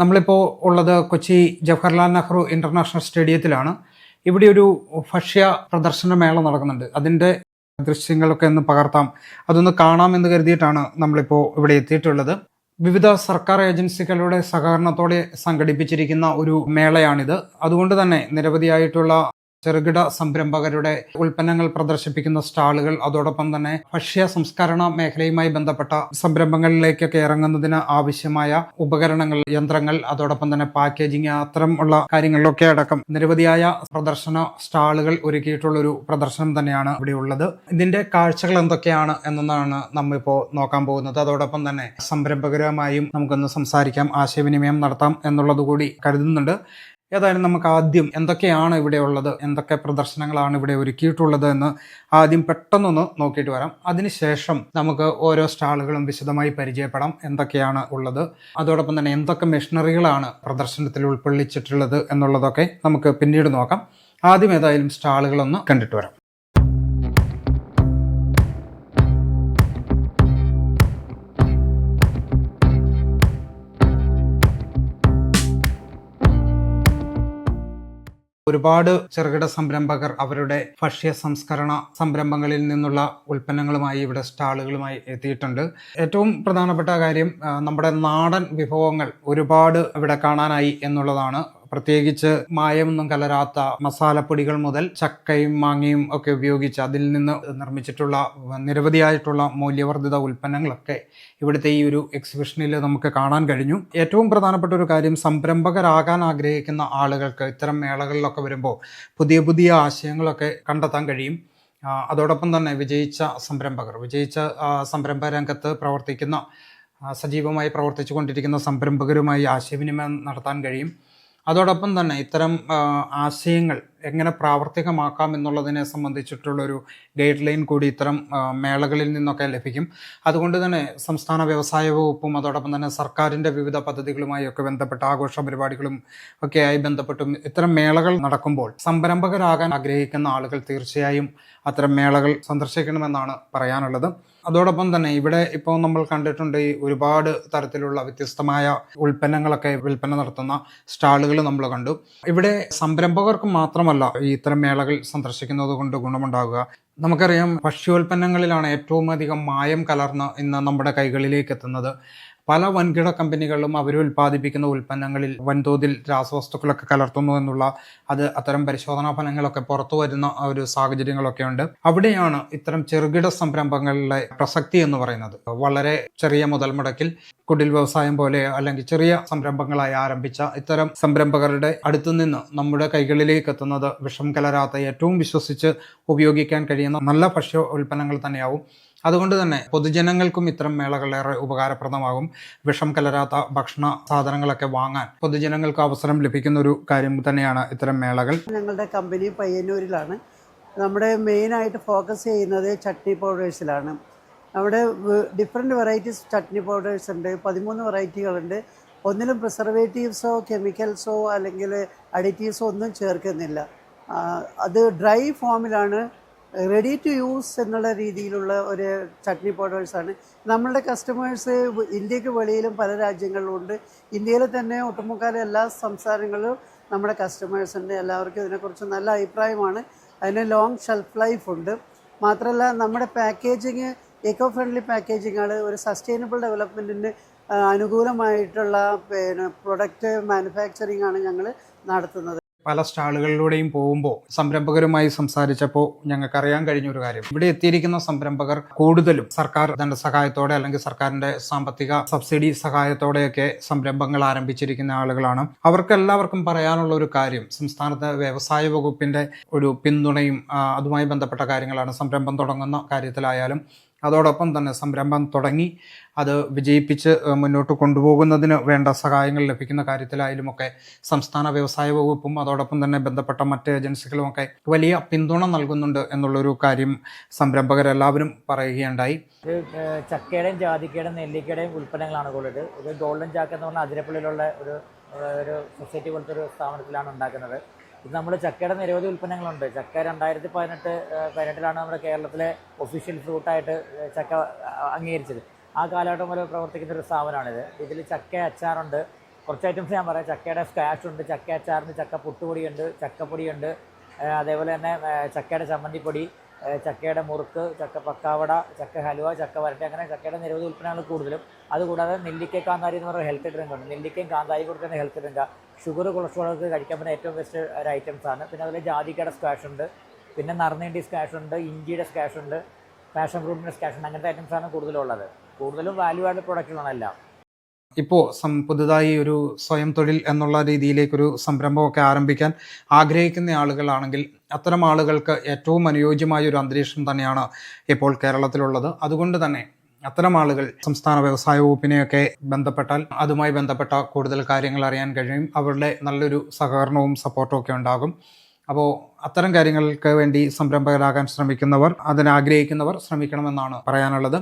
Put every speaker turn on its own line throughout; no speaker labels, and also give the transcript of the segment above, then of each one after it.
നമ്മളിപ്പോൾ ഉള്ളത് കൊച്ചി ജവഹർലാൽ നെഹ്റു ഇന്റർനാഷണൽ സ്റ്റേഡിയത്തിലാണ്. ഇവിടെ ഒരു ഭക്ഷ്യ പ്രദർശന മേള നടക്കുന്നുണ്ട്. അതിന്റെ ദൃശ്യങ്ങളൊക്കെ ഒന്ന് പകർത്താം. അതൊന്ന് കാണാമെന്ന് കരുതിയിട്ടാണ് നമ്മളിപ്പോൾ ഇവിടെ എത്തിയിട്ടുള്ളത്. വിവിധ സർക്കാർ ഏജൻസികളുടെ സഹകരണത്തോടെ സംഘടിപ്പിച്ചിരിക്കുന്ന ഒരു മേളയാണിത്. അതുകൊണ്ട് തന്നെ നിരവധിയായിട്ടുള്ള ചെറുകിട സംരംഭകരുടെ ഉൽപ്പന്നങ്ങൾ പ്രദർശിപ്പിക്കുന്ന സ്റ്റാളുകൾ അതോടൊപ്പം തന്നെ ഭക്ഷ്യ സംസ്കരണ മേഖലയുമായി ബന്ധപ്പെട്ട സംരംഭങ്ങളിലേക്കൊക്കെ ഇറങ്ങുന്നതിന് ആവശ്യമായ ഉപകരണങ്ങൾ യന്ത്രങ്ങൾ അതോടൊപ്പം തന്നെ പാക്കേജിങ് അത്തരം ഉള്ള കാര്യങ്ങളിലൊക്കെ അടക്കം നിരവധിയായ പ്രദർശന സ്റ്റാളുകൾ ഒരുക്കിയിട്ടുള്ള ഒരു പ്രദർശനം തന്നെയാണ് ഇവിടെ ഉള്ളത്. ഇതിന്റെ കാഴ്ചകൾ എന്തൊക്കെയാണ് എന്നതാണ് നമ്മളിപ്പോൾ നോക്കാൻ പോകുന്നത്. അതോടൊപ്പം തന്നെ സംരംഭകരുമായും നമുക്കൊന്ന് സംസാരിക്കാം ആശയവിനിമയം നടത്താം എന്നുള്ളത് കൂടി കരുതുന്നുണ്ട്. ഏതായാലും നമുക്ക് ആദ്യം എന്തൊക്കെയാണ് ഇവിടെ ഉള്ളത് എന്തൊക്കെ പ്രദർശനങ്ങളാണ് ഇവിടെ ഒരുക്കിയിട്ടുള്ളത് എന്ന് ആദ്യം പെട്ടെന്നൊന്ന് നോക്കിയിട്ട് വരാം. അതിനുശേഷം നമുക്ക് ഓരോ സ്റ്റാളുകളും വിശദമായി പരിചയപ്പെടാം എന്തൊക്കെയാണ് ഉള്ളത്. അതോടൊപ്പം തന്നെ എന്തൊക്കെ മെഷീനറികളാണ് പ്രദർശനത്തിൽ ഉൾക്കൊള്ളിച്ചിട്ടുള്ളത് എന്നുള്ളതൊക്കെ നമുക്ക് പിന്നീട് നോക്കാം. ആദ്യം ഏതായാലും സ്റ്റാളുകളൊന്ന് കണ്ടിട്ട് വരാം. ഒരുപാട് ചെറുകിട സംരംഭകർ അവരുടെ ഭക്ഷ്യ സംസ്കരണ സംരംഭങ്ങളിൽ നിന്നുള്ള ഉൽപ്പന്നങ്ങളുമായി ഇവിടെ സ്റ്റാളുകളുമായി എത്തിയിട്ടുണ്ട്. ഏറ്റവും പ്രധാനപ്പെട്ട കാര്യം നമ്മുടെ നാടൻ വിഭവങ്ങൾ ഒരുപാട് ഇവിടെ കാണാനായി എന്നുള്ളതാണ് പ്രത്യേകിച്ച് മായമൊന്നും കലരാത്ത മസാലപ്പൊടികൾ മുതൽ ചക്കയും മാങ്ങയും ഒക്കെ ഉപയോഗിച്ച് അതിൽ നിന്ന് നിർമ്മിച്ചിട്ടുള്ള നിരവധിയായിട്ടുള്ള മൂല്യവർദ്ധിത ഉൽപ്പന്നങ്ങളൊക്കെ ഇവിടുത്തെ ഈ ഒരു എക്സിബിഷനിൽ നമുക്ക് കാണാൻ കഴിഞ്ഞു. ഏറ്റവും പ്രധാനപ്പെട്ട ഒരു കാര്യം സംരംഭകരാകാൻ ആഗ്രഹിക്കുന്ന ആളുകൾക്ക് ഇത്തരം മേളകളിലൊക്കെ വരുമ്പോൾ പുതിയ പുതിയ ആശയങ്ങളൊക്കെ കണ്ടെത്താൻ കഴിയും. അതോടൊപ്പം തന്നെ വിജയിച്ച സംരംഭകർ വിജയിച്ച സംരംഭ രംഗത്ത് പ്രവർത്തിക്കുന്ന സജീവമായി പ്രവർത്തിച്ചു കൊണ്ടിരിക്കുന്ന സംരംഭകരുമായി ആശയവിനിമയം നടത്താൻ കഴിയും. അതോടൊപ്പം തന്നെ ഇത്തരം ആ, ആശയങ്ങൾ എങ്ങനെ പ്രാവർത്തികമാക്കാം എന്നുള്ളതിനെ സംബന്ധിച്ചിട്ടുള്ളൊരു ഗൈഡ് ലൈൻ കൂടി ഇത്തരം മേളകളിൽ നിന്നൊക്കെ ലഭിക്കും. അതുകൊണ്ട് തന്നെ സംസ്ഥാന വ്യവസായ വകുപ്പും അതോടൊപ്പം തന്നെ സർക്കാരിന്റെ വിവിധ പദ്ധതികളുമായി ഒക്കെ ബന്ധപ്പെട്ട ആഘോഷ പരിപാടികളും ഒക്കെയായി ബന്ധപ്പെട്ടും ഇത്തരം മേളകൾ നടക്കുമ്പോൾ സംരംഭകരാകാൻ ആഗ്രഹിക്കുന്ന ആളുകൾ തീർച്ചയായും അത്തരം മേളകൾ സന്ദർശിക്കണമെന്നാണ് പറയാനുള്ളത്. അതോടൊപ്പം തന്നെ ഇവിടെ ഇപ്പോൾ നമ്മൾ കണ്ടിട്ടുണ്ട് ഈ ഒരുപാട് തരത്തിലുള്ള വ്യത്യസ്തമായ ഉൽപ്പന്നങ്ങളൊക്കെ വിൽപ്പന നടത്തുന്ന സ്റ്റാളുകൾ നമ്മൾ കണ്ടു. ഇവിടെ സംരംഭകർക്ക് മാത്രമല്ല ഈ ഇത്തരം മേളകൾ സന്ദർശിക്കുന്നത് കൊണ്ട് ഗുണമുണ്ടാകുക. നമുക്കറിയാം ഭക്ഷ്യോൽപ്പന്നങ്ങളിലാണ് ഏറ്റവും അധികം മായം കലർന്ന് ഇന്ന് നമ്മുടെ കൈകളിലേക്ക് എത്തുന്നത്. പല വൻകിട കമ്പനികളും അവർ ഉൽപ്പാദിപ്പിക്കുന്ന ഉൽപ്പന്നങ്ങളിൽ വൻതോതിൽ രാസവസ്തുക്കളൊക്കെ കലർത്തുന്നു എന്നുള്ള അത് അത്തരം പരിശോധനാ ഫലങ്ങളൊക്കെ പുറത്തു വരുന്ന ഒരു സാഹചര്യങ്ങളൊക്കെ ഉണ്ട്. അവിടെയാണ് ഇത്തരം ചെറുകിട സംരംഭങ്ങളിലെ പ്രസക്തി എന്ന് പറയുന്നത്. വളരെ ചെറിയ മുതൽ മുടക്കിൽ കുടിൽ വ്യവസായം പോലെ അല്ലെങ്കിൽ ചെറിയ സംരംഭങ്ങളായി ആരംഭിച്ച ഇത്തരം സംരംഭകരുടെ അടുത്തു നിന്ന് നമ്മുടെ കൈകളിലേക്ക് എത്തുന്നത് വിഷം കലരാത്ത ഏറ്റവും വിശ്വസിച്ച് ഉപയോഗിക്കാൻ കഴിയുന്ന നല്ല ഭക്ഷ്യ ഉൽപ്പന്നങ്ങൾ തന്നെയാവും. അതുകൊണ്ട് തന്നെ പൊതുജനങ്ങൾക്കും ഇത്തരം മേളകൾ ഏറെ ഉപകാരപ്രദമാകും. വിഷം കലരാത്ത ഭക്ഷണ സാധനങ്ങളൊക്കെ വാങ്ങാൻ പൊതുജനങ്ങൾക്ക് അവസരം ലഭിക്കുന്ന ഒരു കാര്യം തന്നെയാണ് ഇത്തരം മേളകൾ.
ഞങ്ങളുടെ കമ്പനി പയ്യന്നൂരിലാണ്. നമ്മുടെ മെയിനായിട്ട് ഫോക്കസ് ചെയ്യുന്നത് ചട്നി പൗഡേഴ്സിലാണ്. അവിടെ ഡിഫറെന്റ് വെറൈറ്റീസ് ചട്നി പൗഡേഴ്സ് ഉണ്ട് പതിമൂന്ന് വെറൈറ്റികളുണ്ട് ഒന്നിലും പ്രിസർവേറ്റീവ്സോ കെമിക്കൽസോ അല്ലെങ്കിൽ അഡിറ്റീവ്സോ ഒന്നും ചേർക്കുന്നില്ല. അത് ഡ്രൈ ഫോമിലാണ് റെഡി ടു യൂസ് എന്നുള്ള രീതിയിലുള്ള ഒരു ചട്നി പൗഡേഴ്സാണ് നമ്മളുടെ കസ്റ്റമേഴ്സ് ഇന്ത്യയ്ക്ക് വെളിയിലും പല രാജ്യങ്ങളിലും ഉണ്ട്. ഇന്ത്യയിൽ തന്നെ ഒട്ടുമുക്കാല എല്ലാ സംസ്ഥാനങ്ങളിലും നമ്മുടെ കസ്റ്റമേഴ്സ് ഉണ്ട്. എല്ലാവർക്കും ഇതിനെക്കുറിച്ച് നല്ല അഭിപ്രായമാണ്. അതിന് ലോങ് ഷെൽഫ് ലൈഫ് ഉണ്ട്. മാത്രമല്ല നമ്മുടെ പാക്കേജിങ് എക്കോ ഫ്രണ്ട്ലി പാക്കേജിങ്ങാണ് ഒരു സസ്റ്റൈനബിൾ ഡെവലപ്മെന്റിന് അനുകൂലമായിട്ടുള്ള പിന്നെ പ്രൊഡക്റ്റ് മാനുഫാക്ചറിങ് ആണ് ഞങ്ങൾ നടത്തുന്നത്.
പല സ്റ്റാളുകളിലൂടെയും പോകുമ്പോൾ സംരംഭകരുമായി സംസാരിച്ചപ്പോൾ ഞങ്ങൾക്ക് അറിയാൻ കഴിഞ്ഞ ഒരു കാര്യം. ഇവിടെ എത്തിയിരിക്കുന്ന സംരംഭകർ കൂടുതലും സർക്കാർ ധനസഹായത്തോടെ അല്ലെങ്കിൽ സർക്കാരിന്റെ സാമ്പത്തിക സബ്സിഡി സഹായത്തോടെയൊക്കെ സംരംഭങ്ങൾ ആരംഭിച്ചിരിക്കുന്ന ആളുകളാണ്. അവർക്ക് എല്ലാവർക്കും പറയാനുള്ള ഒരു കാര്യം സംസ്ഥാനത്തെ വ്യവസായ വകുപ്പിന്റെ ഒരു പിന്തുണയും അതുമായി ബന്ധപ്പെട്ട കാര്യങ്ങളാണ്. സംരംഭം തുടങ്ങുന്ന കാര്യത്തിലായാലും അതോടൊപ്പം തന്നെ സംരംഭം തുടങ്ങി. അത് വിജയിപ്പിച്ച് മുന്നോട്ട് കൊണ്ടുപോകുന്നതിന് വേണ്ട സഹായങ്ങൾ ലഭിക്കുന്ന കാര്യത്തിലായാലുമൊക്കെ സംസ്ഥാന വ്യവസായ വകുപ്പും അതോടൊപ്പം തന്നെ ബന്ധപ്പെട്ട മറ്റ് ഏജൻസികളുമൊക്കെ വലിയ പിന്തുണ നൽകുന്നുണ്ട് എന്നുള്ളൊരു കാര്യം സംരംഭകരെല്ലാവരും പറയുകയുണ്ടായി.
ചക്കയുടെയും ജാതിക്കയുടെയും നെല്ലിക്കയുടെയും ഉൽപ്പന്നങ്ങളാണ് കൂടുതൽ. ഇത് ഗോൾഡൻ ചാക്ക് എന്ന് പറഞ്ഞാൽ അതിരപ്പള്ളിയിലുള്ള ഒരു ഒരു സൊസൈറ്റി പോലത്തെ ഒരു സ്ഥാപനത്തിലാണ് ഉണ്ടാക്കുന്നത്. ഇത് നമ്മൾ ചക്കയുടെ നിരവധി ഉൽപ്പന്നങ്ങളുണ്ട്. ചക്ക രണ്ടായിരത്തി പതിനെട്ട് പതിനെട്ടിലാണ് നമ്മുടെ കേരളത്തിലെ ഒഫീഷ്യൽ ഫ്രൂട്ടായിട്ട് ചക്ക അംഗീകരിച്ചത്. ആ കാലഘട്ടം മുതൽ പ്രവർത്തിക്കുന്ന ഒരു സ്ഥാപനമാണിത്. ഇതിൽ ചക്ക അച്ചാറുണ്ട്. കുറച്ച് ഐറ്റംസ് ഞാൻ പറയാം. ചക്കയുടെ സ്ക്വാഷ് ഉണ്ട് ചക്ക അച്ചാറുണ്ട് ചക്ക പുട്ടുപൊടിയുണ്ട് ചക്കപ്പൊടിയുണ്ട് അതേപോലെ തന്നെ ചക്കയുടെ ചമ്മന്തിപ്പൊടി ചക്കയുടെ മുറുക്ക് ചക്ക പക്കാവട ചക്ക ഹലുവ ചക്ക വരട്ടി അങ്ങനെ ചക്കയുടെ നിരവധി ഉൽപ്പന്നങ്ങൾ കൂടുതലും. അതുകൂടാതെ നെല്ലിക്ക കാന്താരി എന്ന് പറയുന്ന ഹെൽത്ത് ഡ്രിങ്ക് ഉണ്ട്. നെല്ലിക്കയും കാന്താരി കൊടുക്കുന്ന ഹെൽത്ത് ഡ്രിങ്കാണ് ഷുഗർ കൊളസ്ട്രോളൊക്കെ കഴിക്കാൻ പറ്റുന്ന ഏറ്റവും ബെസ്റ്റ് ഒരു ഐറ്റംസ് ആണ്. പിന്നെ അതുപോലെ ജാതിക്കയുടെ സ്ക്വാഷ് ഉണ്ട്. പിന്നെ നറുനേണ്ടി സ്ക്വാഷ് ഉണ്ട് ഇഞ്ചിയുടെ സ്ക്വാഷ് ഉണ്ട് പാഷൻ ഫ്രൂട്ടിന്റെ സ്ക്വാഷ് ഉണ്ട്. അങ്ങനത്തെ ഐറ്റംസ് ആണ് കൂടുതലും ഉള്ളത് കൂടുതലും വാല്യൂ ആഡ് പ്രൊഡക്റ്റുകളാണ് എല്ലാം
ഇപ്പോൾ പുതുതായി ഒരു സ്വയം തൊഴിൽ എന്നുള്ള രീതിയിലേക്കൊരു സംരംഭമൊക്കെ ആരംഭിക്കാൻ ആഗ്രഹിക്കുന്ന ആളുകളാണെങ്കിൽ അത്തരം ആളുകൾക്ക് ഏറ്റവും അനുയോജ്യമായ ഒരു അന്തരീക്ഷം തന്നെയാണ് ഇപ്പോൾ കേരളത്തിലുള്ളത്. അതുകൊണ്ട് തന്നെ അത്തരം ആളുകൾ സംസ്ഥാന വ്യവസായ വകുപ്പിനെയൊക്കെ ബന്ധപ്പെട്ടാൽ അതുമായി ബന്ധപ്പെട്ട കൂടുതൽ കാര്യങ്ങൾ അറിയാൻ കഴിയും. അവരുടെ നല്ലൊരു സഹകരണവും സപ്പോർട്ടും ഒക്കെ ഉണ്ടാകും. അപ്പോൾ അത്തരം കാര്യങ്ങൾക്ക് വേണ്ടി സംരംഭകരാകാൻ ശ്രമിക്കുന്നവർ അതിനാഗ്രഹിക്കുന്നവർ ശ്രമിക്കണമെന്നാണ് പറയാനുള്ളത്.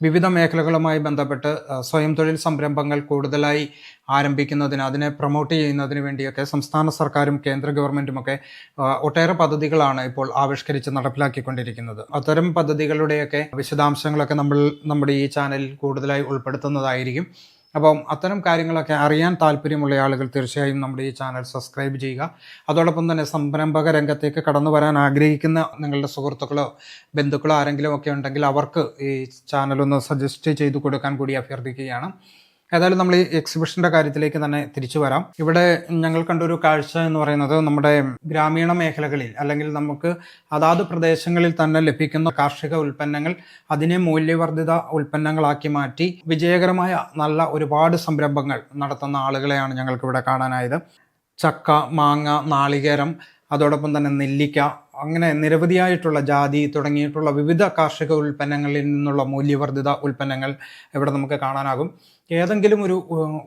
വിവിധ മേഖലകളുമായി ബന്ധപ്പെട്ട് സ്വയം തൊഴിൽ സംരംഭങ്ങൾ കൂടുതലായി ആരംഭിക്കുന്നതിന് അതിനെ പ്രൊമോട്ട് ചെയ്യുന്നതിന് വേണ്ടിയൊക്കെ സംസ്ഥാന സർക്കാരും കേന്ദ്ര ഗവൺമെന്റുമൊക്കെ ഒട്ടേറെ പദ്ധതികളാണ് ഇപ്പോൾ ആവിഷ്കരിച്ച് നടപ്പിലാക്കിക്കൊണ്ടിരിക്കുന്നത്. അത്തരം പദ്ധതികളുടെയൊക്കെ വിശദാംശങ്ങളൊക്കെ നമ്മൾ നമ്മുടെ ഈ ചാനലിൽ കൂടുതലായി ഉൾപ്പെടുത്തുന്നതായിരിക്കും. അപ്പം അത്തരം കാര്യങ്ങളൊക്കെ അറിയാൻ താല്പര്യമുള്ള ആളുകൾ തീർച്ചയായും നമ്മുടെ ഈ ചാനൽ സബ്സ്ക്രൈബ് ചെയ്യുക. അതോടൊപ്പം തന്നെ സംരംഭക രംഗത്തേക്ക് കടന്നു വരാൻ ആഗ്രഹിക്കുന്ന നിങ്ങളുടെ സുഹൃത്തുക്കളോ ബന്ധുക്കളോ ആരെങ്കിലും ഒക്കെ ഉണ്ടെങ്കിൽ അവർക്ക് ഈ ചാനലൊന്ന് സജസ്റ്റ് ചെയ്തു കൊടുക്കാൻ കൂടി അഭ്യർത്ഥിക്കുകയാണ്. ഏതായാലും നമ്മൾ ഈ എക്സിബിഷന്റെ കാര്യത്തിലേക്ക് തന്നെ തിരിച്ചു വരാം. ഇവിടെ ഞങ്ങൾ കണ്ടൊരു കാഴ്ച എന്ന് പറയുന്നത് നമ്മുടെ ഗ്രാമീണ മേഖലകളിൽ അല്ലെങ്കിൽ നമുക്ക് അതാത് പ്രദേശങ്ങളിൽ തന്നെ ലഭിക്കുന്ന കാർഷിക ഉൽപ്പന്നങ്ങൾ അതിനെ മൂല്യവർദ്ധിത ഉൽപ്പന്നങ്ങളാക്കി മാറ്റി വിജയകരമായ നല്ല ഒരുപാട് സംരംഭങ്ങൾ നടത്തുന്ന ആളുകളെയാണ് ഞങ്ങൾക്ക് ഇവിടെ കാണാനായത്. ചക്ക മാങ്ങ നാളികേരം അതോടൊപ്പം തന്നെ നെല്ലിക്ക അങ്ങനെ നിരവധിയായിട്ടുള്ള ജാതി തുടങ്ങിയിട്ടുള്ള വിവിധ കാർഷിക ഉൽപ്പന്നങ്ങളിൽ നിന്നുള്ള മൂല്യവർദ്ധിത ഉൽപ്പന്നങ്ങൾ ഇവിടെ നമുക്ക് കാണാനാകും. ഏതെങ്കിലും ഒരു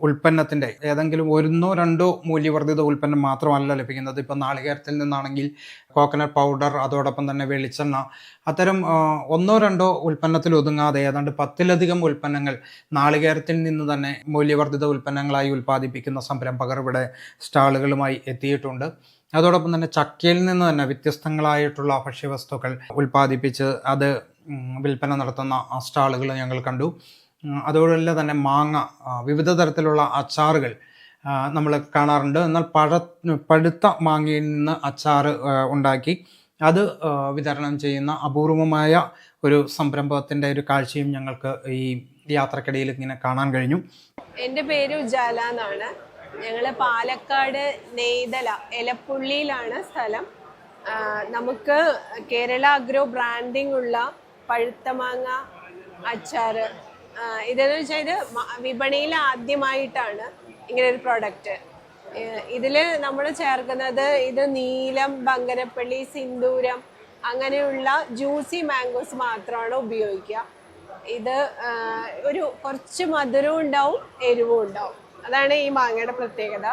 ഉൽപ്പന്നത്തിന്റെ ഏതെങ്കിലും ഒന്നോ രണ്ടോ മൂല്യവർദ്ധിത ഉൽപ്പന്നം മാത്രമല്ല ലഭിക്കുന്നത്. ഇപ്പം നാളികേരത്തിൽ നിന്നാണെങ്കിൽ കോക്കനട്ട് പൗഡർ അതോടൊപ്പം തന്നെ വെളിച്ചെണ്ണ അത്തരം ഒന്നോ രണ്ടോ ഉൽപ്പന്നത്തിൽ ഒതുങ്ങാതെ ഏതാണ്ട് പത്തിലധികം ഉൽപ്പന്നങ്ങൾ നാളികേരത്തിൽ നിന്ന് തന്നെ മൂല്യവർദ്ധിത ഉൽപ്പന്നങ്ങളായി ഉൽപ്പാദിപ്പിക്കുന്ന സംരംഭകർ ഇവിടെ സ്റ്റാളുകളുമായി എത്തിയിട്ടുണ്ട്. അതോടൊപ്പം തന്നെ ചക്കയിൽ നിന്ന് തന്നെ വ്യത്യസ്തങ്ങളായിട്ടുള്ള ഭക്ഷ്യവസ്തുക്കൾ ഉൽപ്പാദിപ്പിച്ച് അത് വിൽപ്പന നടത്തുന്ന സ്റ്റാളുകൾ ഞങ്ങൾ കണ്ടു. അതോടൊപ്പം തന്നെ മാങ്ങ വിവിധ തരത്തിലുള്ള അച്ചാറുകൾ നമ്മൾ കാണാറുണ്ട്. എന്നാൽ പഴ പഴുത്ത മാങ്ങയിൽ നിന്ന് അച്ചാർ ഉണ്ടാക്കി അത് വിതരണം ചെയ്യുന്ന അപൂർവമായ ഒരു സംരംഭത്തിന്റെ ഒരു കാഴ്ചയും ഞങ്ങൾക്ക് ഈ യാത്രക്കിടയിൽ ഇങ്ങനെ കാണാൻ കഴിഞ്ഞു.
എന്റെ പേര് ഉജാല എന്നാണ്. ഞങ്ങൾ പാലക്കാട് നെയ്തല എലപ്പുള്ളിയിലാണ് സ്ഥലം. നമുക്ക് കേരള അഗ്രോ ബ്രാൻഡിംഗ് ഉള്ള പഴുത്ത മാങ്ങ അച്ചാർ ഇതെന്ന് വെച്ചാൽ ഇത് വിപണിയിൽ ആദ്യമായിട്ടാണ് ഇങ്ങനെ ഒരു പ്രോഡക്റ്റ് ഇതിൽ നമ്മൾ ചേർക്കുന്നത് ഇത് നീലം ബങ്കരപ്പള്ളി സിന്ദൂരം അങ്ങനെയുള്ള ജ്യൂസി മാംഗോസ് മാത്രമാണ് ഉപയോഗിക്കുക. ഇത് ഒരു കുറച്ച് മധുരവും ഉണ്ടാവും എരിവും ഉണ്ടാവും. അതാണ് ഈ മാങ്ങയുടെ പ്രത്യേകത.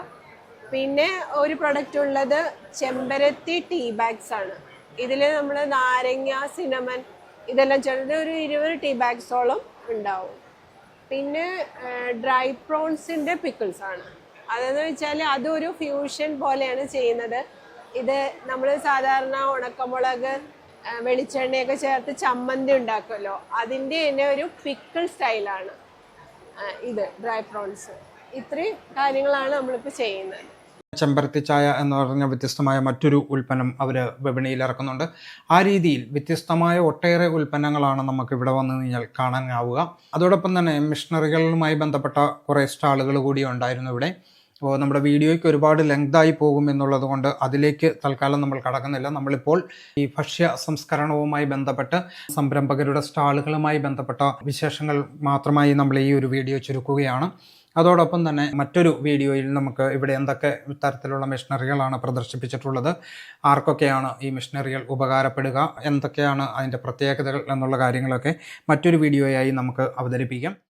പിന്നെ ഒരു പ്രൊഡക്റ്റ് ഉള്ളത് ചെമ്പരത്തി ടീ ബാഗ്സ് ആണ്. ഇതിൽ നമ്മൾ നാരങ്ങ സിനമൻ ഇതെല്ലാം ചേർത്ത് ഒരു ഇരുപത് ടീ ബാഗ്സോളം ഉണ്ടാവും. പിന്നെ ഡ്രൈ പ്രോൺസിന്റെ പിക്കിൾസ് ആണ്. അതെന്ന് വെച്ചാൽ അതൊരു ഫ്യൂഷൻ പോലെയാണ് ചെയ്യുന്നത്. ഇത് നമ്മൾ സാധാരണ ഉണക്കമുളക് വെളിച്ചെണ്ണയൊക്കെ ചേർത്ത് ചമ്മന്തി ഉണ്ടാക്കുമല്ലോ. അതിന്റെ തന്നെ ഒരു പിക്കിൾ സ്റ്റൈലാണ് ഇത് ഡ്രൈ പ്രോൺസ് ഇത്രയും കാര്യങ്ങളാണ് നമ്മളിപ്പോൾ ചെയ്യുന്നത്.
ചെമ്പരത്തി ചായ എന്ന് പറഞ്ഞ വ്യത്യസ്തമായ മറ്റൊരു ഉൽപ്പന്നം അവർ വിപണിയിൽ ഇറക്കുന്നുണ്ട്. ആ രീതിയിൽ വ്യത്യസ്തമായ ഒട്ടേറെ ഉൽപ്പന്നങ്ങളാണ് നമുക്ക് ഇവിടെ വന്നു കഴിഞ്ഞാൽ കാണാനാവുക. അതോടൊപ്പം തന്നെ മിഷണറികളുമായി ബന്ധപ്പെട്ട കുറേ സ്റ്റാളുകൾ കൂടി ഉണ്ടായിരുന്നു ഇവിടെ. അപ്പോൾ നമ്മുടെ വീഡിയോയ്ക്ക് ഒരുപാട് ലെങ്തായി പോകും എന്നുള്ളത് കൊണ്ട് അതിലേക്ക് തൽക്കാലം നമ്മൾ കടക്കുന്നില്ല. നമ്മളിപ്പോൾ ഈ ഭക്ഷ്യ സംസ്കരണവുമായി ബന്ധപ്പെട്ട് സംരംഭകരുടെ സ്റ്റാളുകളുമായി ബന്ധപ്പെട്ട വിശേഷങ്ങൾ മാത്രമായി നമ്മൾ ഈ ഒരു വീഡിയോ ചുരുക്കുകയാണ്. അതോടൊപ്പം തന്നെ മറ്റൊരു വീഡിയോയിൽ നമുക്ക് ഇവിടെ എന്തൊക്കെ തരത്തിലുള്ള മെഷീനറികളാണ് പ്രദർശിപ്പിച്ചിട്ടുള്ളത് ആർക്കൊക്കെയാണ് ഈ മെഷീനറികൾ ഉപകാരപ്പെടുക എന്തൊക്കെയാണ് അതിന്റെ പ്രത്യേകതകൾ എന്നുള്ള കാര്യങ്ങളൊക്കെ മറ്റൊരു വീഡിയോയായി നമുക്ക് അവതരിപ്പിക്കാം.